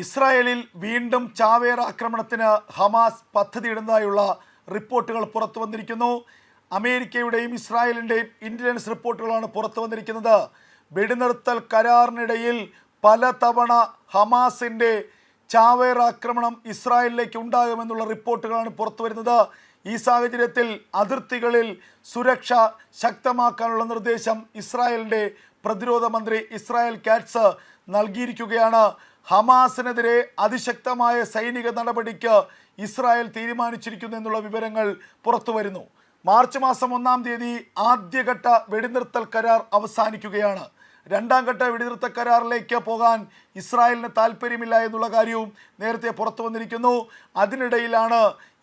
ഇസ്രായേലിൽ വീണ്ടും ചാവേർ ആക്രമണത്തിന് ഹമാസ് പദ്ധതിയിടുന്നതായുള്ള റിപ്പോർട്ടുകൾ പുറത്തു വന്നിരിക്കുന്നു. അമേരിക്കയുടെയും ഇസ്രായേലിന്റെയും ഇന്റലിജൻസ് റിപ്പോർട്ടുകളാണ് പുറത്തു വന്നിരിക്കുന്നത്. വെടിനിർത്തൽ കരാറിനിടയിൽ പലതവണ ഹമാസിന്റെ ചാവേർ ആക്രമണം ഇസ്രായേലിലേക്ക് ഉണ്ടാകുമെന്നുള്ള റിപ്പോർട്ടുകളാണ് പുറത്തു വരുന്നത്. ഈ സാഹചര്യത്തിൽ അതിർത്തികളിൽ സുരക്ഷ ശക്തമാക്കാനുള്ള നിർദ്ദേശം ഇസ്രായേലിന്റെ പ്രതിരോധ മന്ത്രി ഇസ്രായേൽ കാറ്റ്സ് നൽകിയിരിക്കുകയാണ്. ഹമാസിനെതിരെ അതിശക്തമായ സൈനിക നടപടിക്ക് ഇസ്രായേൽ തീരുമാനിച്ചിരിക്കുന്നു എന്നുള്ള വിവരങ്ങൾ പുറത്തുവരുന്നു മാർച്ച് മാസം ഒന്നാം തീയതി ആദ്യഘട്ട വെടിനിർത്തൽ കരാർ അവസാനിക്കുകയാണ്. രണ്ടാം ഘട്ട വെടിനിർത്തൽ കരാറിലേക്ക് പോകാൻ ഇസ്രായേലിന് താല്പര്യമില്ല എന്നുള്ള കാര്യവും നേരത്തെ പുറത്തു വന്നിരിക്കുന്നു. അതിനിടയിലാണ്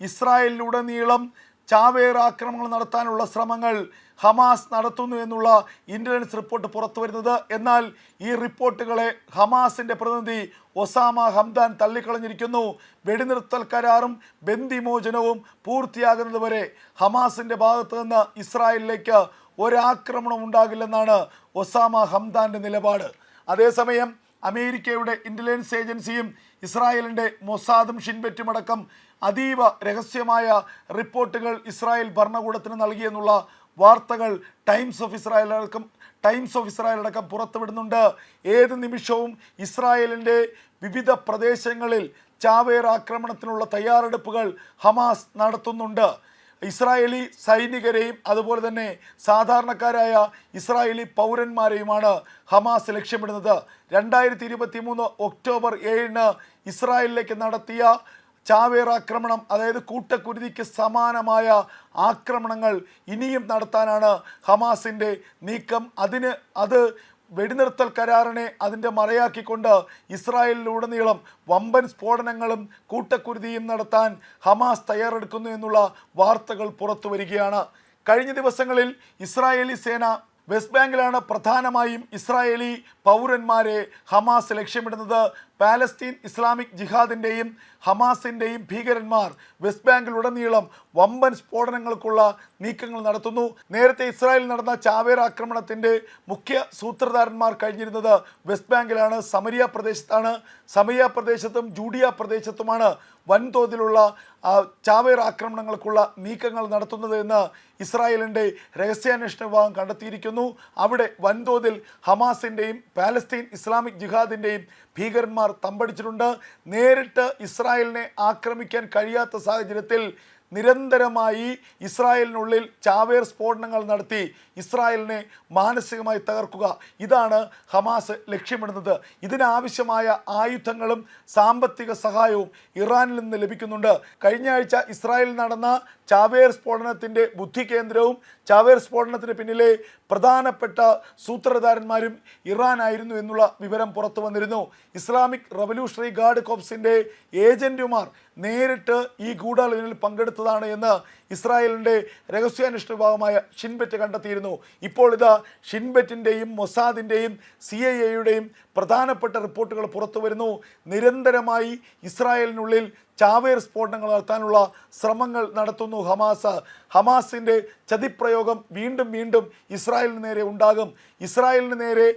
ഇസ്രായേലിലുടനീളം ചാവേർ ആക്രമണങ്ങൾ നടത്താനുള്ള ശ്രമങ്ങൾ ഹമാസ് നടത്തുന്നു എന്നുള്ള ഇന്റലിജൻസ് റിപ്പോർട്ട് പുറത്തു വരുന്നത് എന്നാൽ ഈ റിപ്പോർട്ടുകളെ ഹമാസിന്റെ പ്രതിനിധി ഒസാമ ഹംദാൻ തള്ളിക്കളഞ്ഞിരിക്കുന്നു. വെടിനിർത്തൽ കരാറും ബന്ദിമോചനവും പൂർത്തിയാകുന്നതുവരെ ഹമാസിന്റെ ഭാഗത്തു നിന്ന് ഇസ്രായേലിലേക്ക് ഒരാക്രമണം ഉണ്ടാകില്ലെന്നാണ് ഒസാമ ഹംദാന്റെ നിലപാട്. അതേസമയം അമേരിക്കയുടെ ഇന്റലിജൻസ് ഏജൻസിയും ഇസ്രായേലിന്റെ മൊസാദും ഷിൻബെറ്റും അടക്കം അതീവ രഹസ്യമായ റിപ്പോർട്ടുകൾ ഇസ്രായേൽ ഭരണകൂടത്തിന് നൽകിയെന്നുള്ള വാർത്തകൾ ടൈംസ് ഓഫ് ഇസ്രായേൽ അടക്കം ടൈംസ് ഓഫ് ഇസ്രായേൽ അടക്കം പുറത്തുവിടുന്നുണ്ട്. ഏത് നിമിഷവും ഇസ്രായേലിന്റെ വിവിധ പ്രദേശങ്ങളിൽ ചാവേർ ആക്രമണത്തിനുള്ള തയ്യാറെടുപ്പുകൾ ഹമാസ് നടത്തുന്നുണ്ട്. ഇസ്രായേലി സൈനികരെയും അതുപോലെ തന്നെ സാധാരണക്കാരായ ഇസ്രായേലി പൗരന്മാരെയുമാണ് ഹമാസ് ലക്ഷ്യമിടുന്നത്. രണ്ടായിരത്തി ഇരുപത്തി മൂന്ന് ഒക്ടോബർ ഏഴിന് ഇസ്രായേലിലേക്ക് നടത്തിയ ചാവേർ ആക്രമണം അതായത് കൂട്ടക്കുരുതിക്ക് സമാനമായ ആക്രമണങ്ങൾ ഇനിയും നടത്താനാണ് ഹമാസിന്റെ നീക്കം. അതിന് അത് വെടിനിർത്തൽ കരാറിനെ അതിന്റെ മറയാക്കിക്കൊണ്ട് ഇസ്രായേലിലുടനീളം വമ്പൻ സ്ഫോടനങ്ങളും കൂട്ടക്കുരുതിയും നടത്താൻ ഹമാസ് തയ്യാറെടുക്കുന്നു എന്നുള്ള വാർത്തകൾ പുറത്തു വരികയാണ്. കഴിഞ്ഞ ദിവസങ്ങളിൽ ഇസ്രായേലി സേന വെസ്റ്റ് ബാങ്കിലാണ് പ്രധാനമായും ഇസ്രായേലി പൗരന്മാരെ ഹമാസ് ലക്ഷ്യമിടുന്നത്. പാലസ്തീൻ ഇസ്ലാമിക് ജിഹാദിന്റെയും ഹമാസിന്റെയും ഭീകരന്മാർ വെസ്റ്റ് ബാങ്കിൽ ബാങ്കിലുടനീളം വമ്പൻ സ്ഫോടനങ്ങൾക്കുള്ള നീക്കങ്ങൾ നടത്തുന്നു. നേരത്തെ ഇസ്രായേലിൽ നടന്ന ചാവേർ ആക്രമണത്തിന്റെ മുഖ്യ സൂത്രധാരന്മാർ കഴിഞ്ഞിരുന്നത് വെസ്റ്റ് ബാങ്കിലാണ് സമരിയ പ്രദേശത്താണ്. സമരിയ പ്രദേശത്തും ജൂഡിയ പ്രദേശത്തുമാണ് വൻതോതിലുള്ള ചാവേർ ആക്രമണങ്ങൾക്കുള്ള നീക്കങ്ങൾ നടത്തുന്നത് എന്ന് ഇസ്രായേലിന്റെ രഹസ്യാന്വേഷണ വിഭാഗം കണ്ടെത്തിയിരിക്കുന്നു. അവിടെ വൻതോതിൽ ഹമാസിന്റെയും പാലസ്തീൻ ഇസ്ലാമിക് ജിഹാദിന്റെയും ഭീകരന്മാർ തമ്പടിച്ചിട്ടുണ്ട്. നേരിട്ട് ഇസ്രായേലിനെ ആക്രമിക്കാൻ കഴിയാത്ത സാഹചര്യത്തിൽ നിരന്തരമായി ഇസ്രായേലിനുള്ളിൽ ചാവേർ സ്ഫോടനങ്ങൾ നടത്തി ഇസ്രായേലിനെ മാനസികമായി തകർക്കുക. ഇതാണ് ഹമാസ് ലക്ഷ്യമിടുന്നത്. ഇതിനാവശ്യമായ ആയുധങ്ങളും സാമ്പത്തിക സഹായവും ഇറാനിൽ നിന്ന് ലഭിക്കുന്നുണ്ട്. കഴിഞ്ഞ ആഴ്ച ഇസ്രായേലിൽ നടന്ന ചാവേർ സ്ഫോടനത്തിന്റെ ബുദ്ധി കേന്ദ്രവും ചാവേർ സ്ഫോടനത്തിന് പിന്നിലെ പ്രധാനപ്പെട്ട സൂത്രധാരന്മാരും ഇറാനായിരുന്നു എന്നുള്ള വിവരം പുറത്തു വന്നിരുന്നു. ഇസ്ലാമിക് റവല്യൂഷണറി ഗാർഡ് കോപ്സിന്റെ ഏജന്റുമാർ നേരിട്ട് ഈ ഗൂഢാലോചനയിൽ പങ്കെടുത്തതാണ് എന്ന് ഇസ്രായേലിന്റെ രഹസ്യാന്വേഷണ വിഭാഗമായ ഷിൻബെറ്റ് കണ്ടെത്തിയിരുന്നു. ഇപ്പോൾ ഇത് ഷിൻബെറ്റിന്റെയും മൊസാദിന്റെയും സി ഐ എയുടെയും പ്രധാനപ്പെട്ട റിപ്പോർട്ടുകൾ പുറത്തു വരുന്നു നിരന്തരമായി ഇസ്രായേലിനുള്ളിൽ ചാവേർ സ്ഫോടനങ്ങൾ നടത്താനുള്ള ശ്രമങ്ങൾ നടത്തുന്നു ഹമാസ്. ഹമാസിന്റെ ചതിപ്രയോഗം വീണ്ടും വീണ്ടും ഇസ്രായേലിന് നേരെ ഉണ്ടാകും. ഇസ്രായേലിന് നേരെ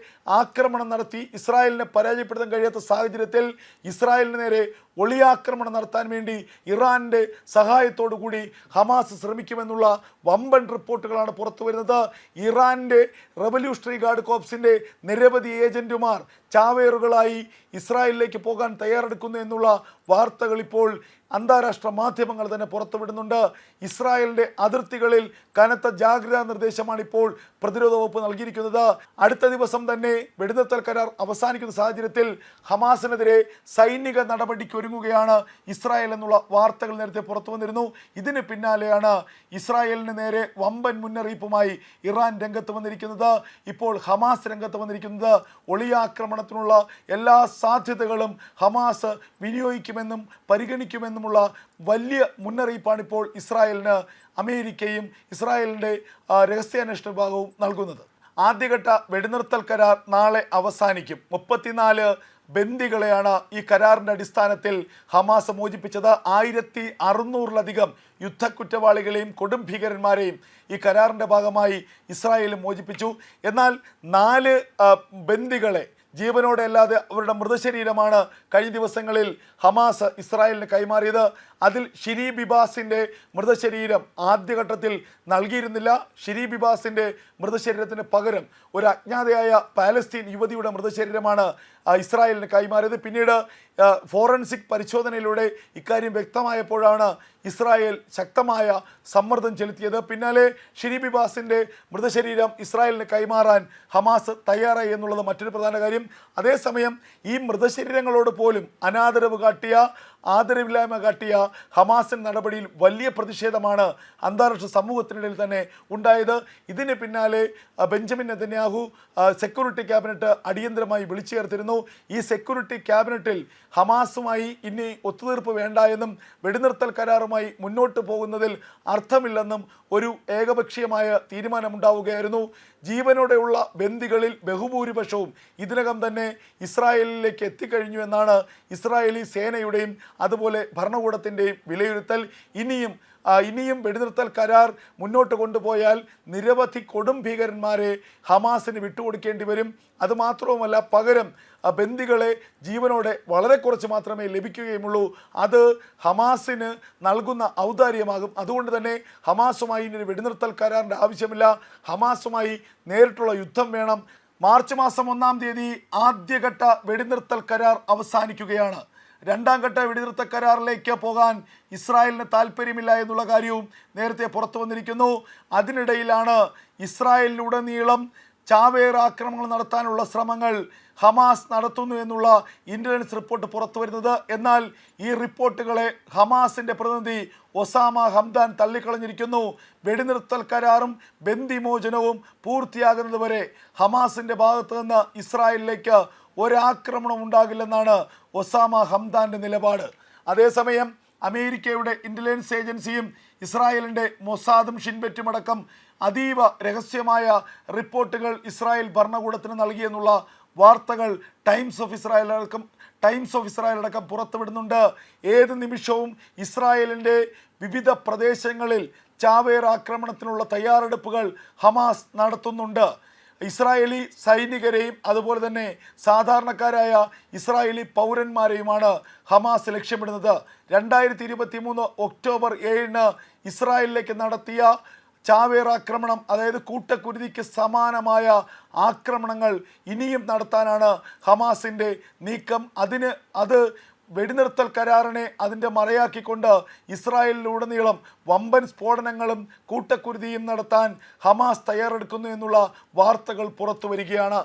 ആക്രമണം നടത്തി ഇസ്രായേലിനെ പരാജയപ്പെടുത്താൻ കഴിയാത്ത സാഹചര്യത്തിൽ ഇസ്രായേലിന് നേരെ ഒളിയാക്രമണം നടത്താൻ വേണ്ടി ഇറാന്റെ സഹായത്തോടു കൂടി ഹമാസ് ശ്രമിക്കുമെന്നുള്ള വമ്പൻ റിപ്പോർട്ടുകളാണ് പുറത്തു വരുന്നത് ഇറാന്റെ റവല്യൂഷണറി ഗാർഡ് കോപ്സിന്റെ നിരവധി ഏജന്റുമാർ ചാവേറുകളായി ഇസ്രായേലിലേക്ക് പോകാൻ തയ്യാറെടുക്കുന്നു എന്നുള്ള വാർത്തകൾ ഇപ്പോൾ അന്താരാഷ്ട്ര മാധ്യമങ്ങൾ തന്നെ പുറത്തുവിടുന്നുണ്ട്. ഇസ്രായേലിന്റെ അതിർത്തികളിൽ കനത്ത ജാഗ്രതാ നിർദ്ദേശമാണ് ഇപ്പോൾ പ്രതിരോധ വകുപ്പ് നൽകിയിരിക്കുന്നത്. അടുത്ത ദിവസം തന്നെ വെടിനിർത്തൽ കരാർ അവസാനിക്കുന്ന സാഹചര്യത്തിൽ ഹമാസിനെതിരെ സൈനിക നടപടിക്ക് ഒരുങ്ങുകയാണ് ഇസ്രായേൽ എന്നുള്ള വാർത്തകൾ നേരത്തെ പുറത്തു വന്നിരുന്നു. ഇതിന് പിന്നാലെയാണ് ഇസ്രായേലിന് നേരെ വമ്പൻ മുന്നറിയിപ്പുമായി ഇറാൻ രംഗത്ത് വന്നിരിക്കുന്നത്. ഇപ്പോൾ ഹമാസ് രംഗത്ത് വന്നിരിക്കുന്നത് ഒളിയാക്രമണത്തിനുള്ള എല്ലാ സാധ്യതകളും ഹമാസ് വിനിയോഗിക്കുമെന്നും പരിഗണിക്കുമെന്നുമുള്ള വലിയ മുന്നറിയിപ്പാണ് ഇപ്പോൾ ഇസ്രായേലിന് അമേരിക്കയും ഇസ്രായേലിന്റെ രഹസ്യാന്വേഷണ വിഭാഗവും നൽകുന്നത്. ആദ്യഘട്ട വെടിനിർത്തൽ കരാർ നാളെ അവസാനിക്കും. മുപ്പത്തിനാല് ബന്ദികളെയാണ് ഈ കരാറിന്റെ അടിസ്ഥാനത്തിൽ ഹമാസ് മോചിപ്പിച്ചത്. ആയിരത്തി അറുന്നൂറിലധികം യുദ്ധക്കുറ്റവാളികളെയും കൊടും ഭീകരന്മാരെയും ഈ കരാറിന്റെ ഭാഗമായി ഇസ്രായേൽ മോചിപ്പിച്ചു. എന്നാൽ നാല് ബന്ദികളെ ജീവനോടെ അല്ലാതെ അവരുടെ മൃതശരീരമാണ് കഴിഞ്ഞ ദിവസങ്ങളിൽ ഹമാസ് ഇസ്രായേലിന് കൈമാറിയത്. അതിൽ ഷിരി ബിബാസിന്റെ മൃതശരീരം ആദ്യഘട്ടത്തിൽ നൽകിയിരുന്നില്ല. ഷിരി ബിബാസിന്റെ മൃതശരീരത്തിന് പകരം ഒരു അജ്ഞാതയായ പാലസ്തീൻ യുവതിയുടെ മൃതശരീരമാണ് ഇസ്രായേലിന് കൈമാറിയത്. പിന്നീട് ഫോറൻസിക് പരിശോധനയിലൂടെ ഇക്കാര്യം വ്യക്തമായപ്പോഴാണ് ഇസ്രായേൽ ശക്തമായ സമ്മർദ്ദം ചെലുത്തിയത്. പിന്നാലെ ഷിരി ബിബാസിന്റെ മൃതശരീരം ഇസ്രായേലിന് കൈമാറാൻ ഹമാസ് തയ്യാറായി എന്നുള്ളത് മറ്റൊരു പ്രധാന കാര്യം. അതേസമയം ഈ മൃതശരീരങ്ങളോട് പോലും അനാദരവ് കാട്ടിയ ആദരവില്ലായ്മ കാട്ടിയ ഹമാസിൻ നടപടിയിൽ വലിയ പ്രതിഷേധമാണ് അന്താരാഷ്ട്ര സമൂഹത്തിനിടയിൽ തന്നെ ഉണ്ടായത്. ഇതിന് പിന്നാലെ ബെഞ്ചമിൻ നെതന്യാഹു സെക്യൂരിറ്റി ക്യാബിനറ്റ് അടിയന്തരമായി വിളിച്ചു ചേർത്തിരുന്നു ഈ സെക്യൂരിറ്റി ക്യാബിനറ്റിൽ ഹമാസുമായി ഇനി ഒത്തുതീർപ്പ് വേണ്ട എന്നും വെടിനിർത്തൽ കരാറുമായി മുന്നോട്ട് പോകുന്നതിൽ അർത്ഥമില്ലെന്നും ഒരു ഏകപക്ഷീയമായ തീരുമാനമുണ്ടാവുകയായിരുന്നു. ജീവനോടെയുള്ള ബന്ദികളിൽ ബഹുഭൂരിപക്ഷവും ഇതിനകം തന്നെ ഇസ്രായേലിലേക്ക് എത്തിക്കഴിഞ്ഞു എന്നാണ് ഇസ്രായേലി സേനയുടെയും അതുപോലെ ഭരണകൂടത്തിന്റെയും വിലയിരുത്തൽ ഇനിയും ഇനിയും വെടിനിർത്തൽ കരാർ മുന്നോട്ട് കൊണ്ടുപോയാൽ നിരവധി കൊടും ഭീകരന്മാരെ ഹമാസിന് വിട്ടുകൊടുക്കേണ്ടി വരും. അതുമാത്രവുമല്ല പകരം ബന്ദികളെ ജീവനോടെ വളരെ കുറച്ച് മാത്രമേ ലഭിക്കുകയുമുള്ളൂ. അത് ഹമാസിന് നൽകുന്ന ഔദാര്യമാകും. അതുകൊണ്ട് തന്നെ ഹമാസുമായി ഇനി വെടിനിർത്തൽ കരാറിന്റെ ആവശ്യമില്ല. ഹമാസുമായി നേരിട്ടുള്ള യുദ്ധം വേണം. മാർച്ച് മാസം ഒന്നാം തീയതി ആദ്യഘട്ട വെടിനിർത്തൽ കരാർ അവസാനിക്കുകയാണ്. രണ്ടാം ഘട്ട വെടിനിർത്ത കരാറിലേക്ക് പോകാൻ ഇസ്രായേലിന് താല്പര്യമില്ല എന്നുള്ള കാര്യവും നേരത്തെ പുറത്തു വന്നിരിക്കുന്നു. അതിനിടയിലാണ് ഇസ്രായേലിലുടനീളം ചാവേർ ആക്രമണങ്ങൾ നടത്താനുള്ള ശ്രമങ്ങൾ ഹമാസ് നടത്തുന്നു എന്നുള്ള ഇന്റലിജൻസ് റിപ്പോർട്ട് പുറത്തു വരുന്നത്. എന്നാൽ ഈ റിപ്പോർട്ടുകളെ ഹമാസിന്റെ പ്രതിനിധി ഒസാമ ഹംദാൻ തള്ളിക്കളഞ്ഞിരിക്കുന്നു. വെടിനിർത്തൽ കരാറും ബന്ദിമോചനവും പൂർത്തിയാകുന്നതുവരെ ഹമാസിന്റെ ഭാഗത്തു നിന്ന് ഇസ്രായേലിലേക്ക് ഒരാക്രമണം ഉണ്ടാകില്ലെന്നാണ് ഒസാമ ഹംദാന്റെ നിലപാട്. അതേസമയം അമേരിക്കയുടെ ഇന്റലിജൻസ് ഏജൻസിയും ഇസ്രായേലിന്റെ മൊസാദും ഷിൻബെറ്റും അടക്കം അതീവ രഹസ്യമായ റിപ്പോർട്ടുകൾ ഇസ്രായേൽ ഭരണകൂടത്തിന് നൽകിയെന്നുള്ള വാർത്തകൾ ടൈംസ് ഓഫ് ഇസ്രായേൽ അടക്കം ടൈംസ് ഓഫ് ഇസ്രായേൽ അടക്കം പുറത്തുവിടുന്നുണ്ട്. ഏത് നിമിഷവും ഇസ്രായേലിന്റെ വിവിധ പ്രദേശങ്ങളിൽ ചാവേർ ആക്രമണത്തിനുള്ള തയ്യാറെടുപ്പുകൾ ഹമാസ് നടത്തുന്നുണ്ട്. ഇസ്രായേലി സൈനികരെയും അതുപോലെ തന്നെ സാധാരണക്കാരായ ഇസ്രായേലി പൗരന്മാരെയുമാണ് ഹമാസ് ലക്ഷ്യമിടുന്നത്. രണ്ടായിരത്തി ഇരുപത്തി മൂന്ന് ഒക്ടോബർ ഏഴിന് ഇസ്രായേലിലേക്ക് നടത്തിയ ചാവേറാക്രമണം അതായത് കൂട്ടക്കുരുതിക്ക് സമാനമായ ആക്രമണങ്ങൾ ഇനിയും നടത്താനാണ് ഹമാസിന്റെ നീക്കം. അതിന് അത് വെടിനിർത്തൽ കരാറിനെ അതിന്റെ മറയാക്കിക്കൊണ്ട് ഇസ്രായേലിലുടനീളം വമ്പൻ സ്ഫോടനങ്ങളും കൂട്ടക്കുരുതിയും നടത്താൻ ഹമാസ് തയ്യാറെടുക്കുന്നു എന്നുള്ള വാർത്തകൾ പുറത്തു വരികയാണ്.